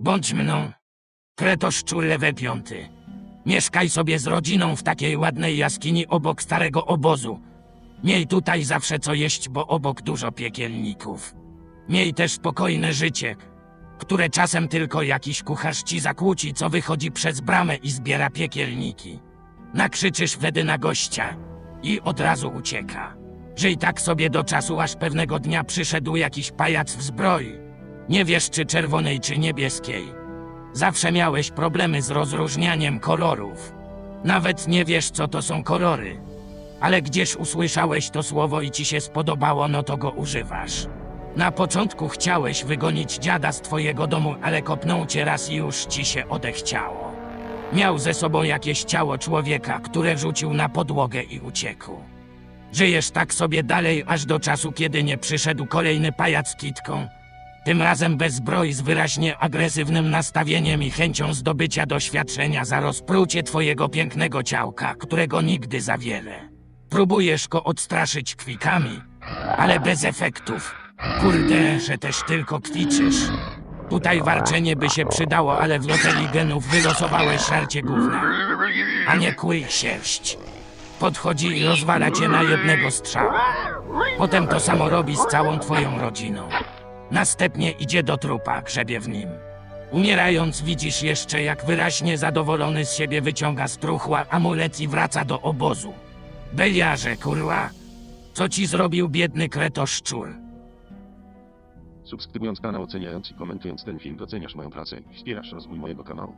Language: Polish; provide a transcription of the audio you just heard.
Bądź mną. Kretoszczur lewe piąty. Mieszkaj sobie z rodziną w takiej ładnej jaskini obok starego obozu. Miej tutaj zawsze co jeść, bo obok dużo piekielników. Miej też spokojne życie, które czasem tylko jakiś kucharz ci zakłóci, co wychodzi przez bramę i zbiera piekielniki. Nakrzyczysz wtedy na gościa i od razu ucieka. Żyj tak sobie do czasu, aż pewnego dnia przyszedł jakiś pajac w zbroi. Nie wiesz, czy czerwonej, czy niebieskiej. Zawsze miałeś problemy z rozróżnianiem kolorów. Nawet nie wiesz, co to są kolory. Ale gdzieś usłyszałeś to słowo i ci się spodobało, no to go używasz. Na początku chciałeś wygonić dziada z twojego domu, ale kopnął cię raz i już ci się odechciało. Miał ze sobą jakieś ciało człowieka, które rzucił na podłogę i uciekł. Żyjesz tak sobie dalej aż do czasu, kiedy nie przyszedł kolejny pajac kitką. Tym razem bez zbroi z wyraźnie agresywnym nastawieniem i chęcią zdobycia doświadczenia za rozprucie twojego pięknego ciałka, którego nigdy za wiele. Próbujesz go odstraszyć kwikami, ale bez efektów. Kurde, że też tylko kwiczysz. Tutaj warczenie by się przydało, ale w loterii genów wylosowałeś szarcie gówna, a nie kły sierść. Podchodzi i rozwala cię na jednego strzała. Potem to samo robi z całą twoją rodziną. Następnie idzie do trupa, grzebie w nim. Umierając widzisz jeszcze, jak wyraźnie zadowolony z siebie wyciąga z truchła amulet i wraca do obozu. Beliarze, kurwa, co ci zrobił biedny kretoszczur? Subskrybując kanał, oceniając i komentując ten film, doceniasz moją pracę i wspierasz rozwój mojego kanału.